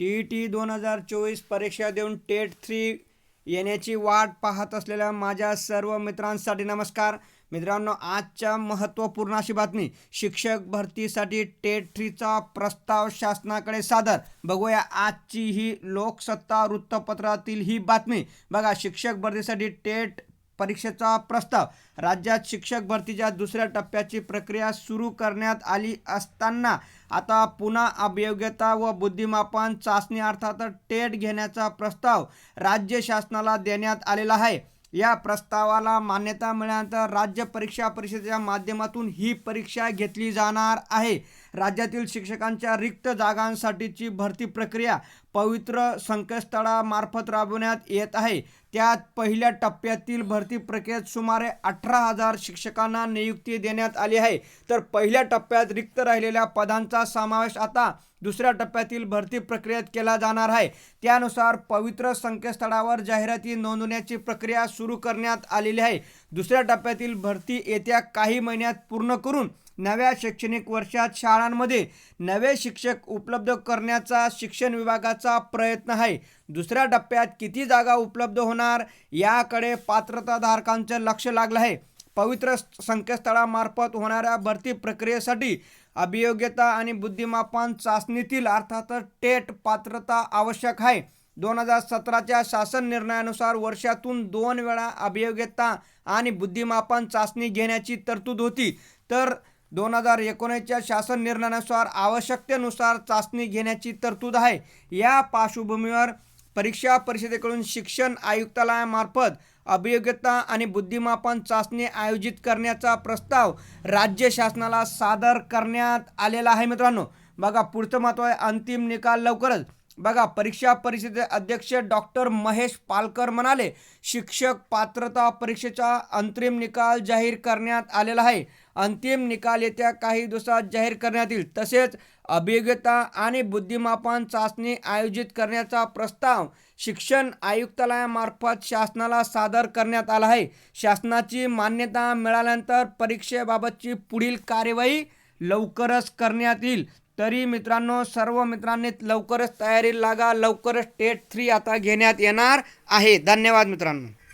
T E T दोन हजार चोवीस परीक्षा देऊन टेट थ्री येण्याची वाट पाहत असलेल्या माझ्या सर्व मित्रांसाठी नमस्कार. मित्रांनो आजच्या महत्त्वपूर्ण अशी बातमी. शिक्षक भरतीसाठी टेट थ्रीचा प्रस्ताव शासनाकडे सादर. बघूया आजची ही लोकसत्ता वृत्तपत्रातील ही बातमी. बघा शिक्षक भरतीसाठी टेट परीक्षेचा प्रस्ताव. राज्यात शिक्षक भरतीच्या दुसऱ्या टप्प्याची प्रक्रिया सुरू करण्यात आली असताना आता पुन्हा अभियोग्यता व बुद्धिमापन चाचणी अर्थात टेट घेण्याचा प्रस्ताव राज्य शासनाला देण्यात आलेला आहे. या प्रस्तावाला मान्यता मिळाल्यानंतर राज्य परीक्षा परिषदेच्या माध्यमातून ही परीक्षा घेतली जाणार आहे. राज्यातील शिक्षकांच्या रिक्त जागांसाठीची भरती प्रक्रिया पवित्र संकेतस्थळामार्फत राबवण्यात येत आहे. त्यात पहिल्या टप्प्यातील भरती प्रक्रियेत सुमारे अठरा हजार शिक्षकांना नियुक्ती देण्यात आली आहे. तर पहिल्या टप्प्यात रिक्त राहिलेल्या पदांचा समावेश आता दुसऱ्या टप्प्यातील भरती प्रक्रियेत केला जाणार आहे. त्यानुसार पवित्र संकेतस्थळावर जाहिराती नोंदवण्याची प्रक्रिया सुरू करण्यात आलेली आहे. दुसऱ्या टप्प्यातील भरती येत्या काही महिन्यात पूर्ण करून नव्या शैक्षणिक वर्षात शाळांमध्ये नवे शिक्षक उपलब्ध करण्याचा शिक्षण विभागाचा प्रयत्न आहे. दुसऱ्या टप्प्यात किती जागा उपलब्ध होणार याकडे पात्रताधारकांचं लक्ष लागलं आहे. पवित्र संकेतस्थळामार्फत होणाऱ्या भरती प्रक्रियेसाठी अभियोग्यता आणि बुद्धिमापन चाचणीतील अर्थात टेट पात्रता आवश्यक आहे. दोन हजार सतराच्या शासन निर्णयानुसार वर्षातून दोन वेळा अभियोग्यता आणि बुद्धिमापन चाचणी घेण्याची तरतूद होती. तर दोन हजार एकोणीसच्या शासन निर्णयानुसार आवश्यकतेनुसार चाचणी घेण्याची तरतूद आहे. या पार्श्वभूमीवर परीक्षा परिषदेकडून शिक्षण आयुक्तालयामार्फत अभियोग्यता आणि बुद्धिमापन चाचणी आयोजित करण्याचा प्रस्ताव राज्य शासनाला सादर करण्यात आलेला आहे मित्रांनो. बघा पुढचं महत्त्व आहे. अंतिम निकाल लवकरच. बघा परीक्षा परिषदेचे अध्यक्ष डॉक्टर महेश पालकर म्हणाले शिक्षक पात्रता परीक्षेचा अंतिम निकाल जाहीर करण्यात आलेला आहे. अंतिम निकाल येत्या काही दिवसात जाहीर करण्यात येईल. तसेच अभियोग्यता आणि बुद्धिमापन चाचणी आयोजित करण्याचा प्रस्ताव शिक्षण आयुक्तालयामार्फत शासनाला सादर करण्यात आला आहे. शासनाची मान्यता मिळाल्यानंतर परीक्षेबाबतची पुढील कार्यवाही लवकरच करण्यात येईल. तरी मित्रांनो सर्व मित्रांनी लवकरच तयारी लागा लवकरच टेट थ्री आता घेण्यात येणार आहे. धन्यवाद मित्रांनो.